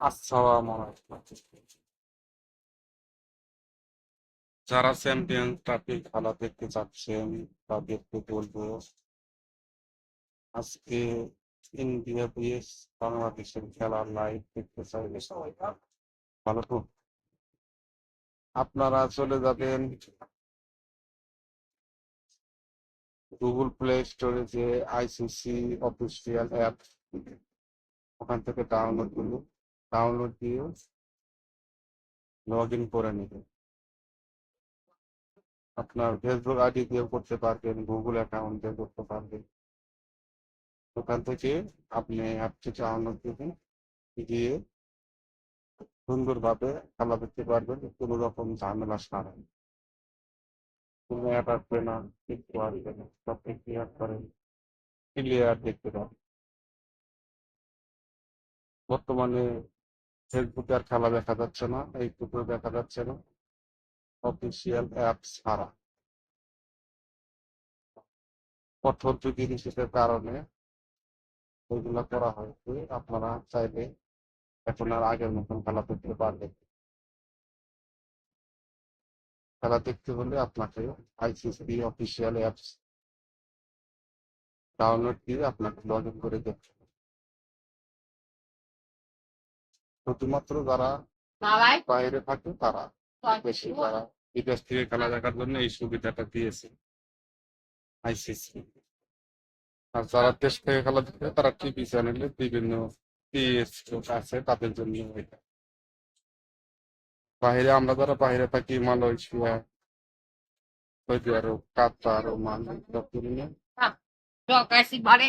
আসসালামু আলাইকুম যারা চ্যাম্পিয়ন ট্রাফিক খেলা দেখতে চাচ্ছেন, তাদেরকে বলব, আজকে ইন্ডিয়া ভিএস বাংলাদেশের খেলা লাইভ দেখতে চাইলে ভালো তো? আপনারা চলে যাবেন গুগল প্লে স্টোরে যে আইসিসি অফিসিয়াল অ্যাপ ওখান থেকে ডাউনলোড করুন। ডাউনলোড দিয়ে লগ ইন করে নেবেন। আপনার ফেসবুক আইডি দিয়ে করতে পারবেন গুগল অ্যাকাউন্ট দিয়ে করতে পারবেন। ওখান থেকে আপনি অ্যাপটি ডাউনলোড করবেন দিয়ে সুন্দরভাবে খেলা দেখতে পারবেন, কোনো রকম ঝামেলা ছাড়াই কোনো অ্যাপ আসবে না কিছু আসবে না সব ক্লিয়ার করেন ক্লিয়ার দেখতে পাবেন বর্তমানে ফেসবুকে আর খেলা দেখা যাচ্ছে না, এই ইউটিউবে দেখা যাচ্ছে না। অফিসিয়াল অ্যাপ ছাড়া। কঠোর বিধি নিষেধের কারণে ওইগুলো করা হয়েছে আপনারা চাইলে এখন আর আগের মতন খেলা দেখতে পারবেন। খেলা দেখতে হলে আপনাকে আইসিসি অফিসিয়াল অ্যাপস ডাউনলোড দিয়ে আপনাকে লগ ইন করে দেখতে শুধুমাত্র যারা বাইরে থাকে তারা বেশি তারা বিদেশ থেকে খেলা দেখার জন্য এই সুবিধাটা দিয়েছে। আইসিসি আর যারা দেশ থেকে খেলা দেখে তারা টিভি চ্যানেলে বিভিন্ন আছে তাদের জন্য এটা। বাইরে আমরা যারা বাইরে থাকি Malaysia Saudi Arab Qatar Oman বারে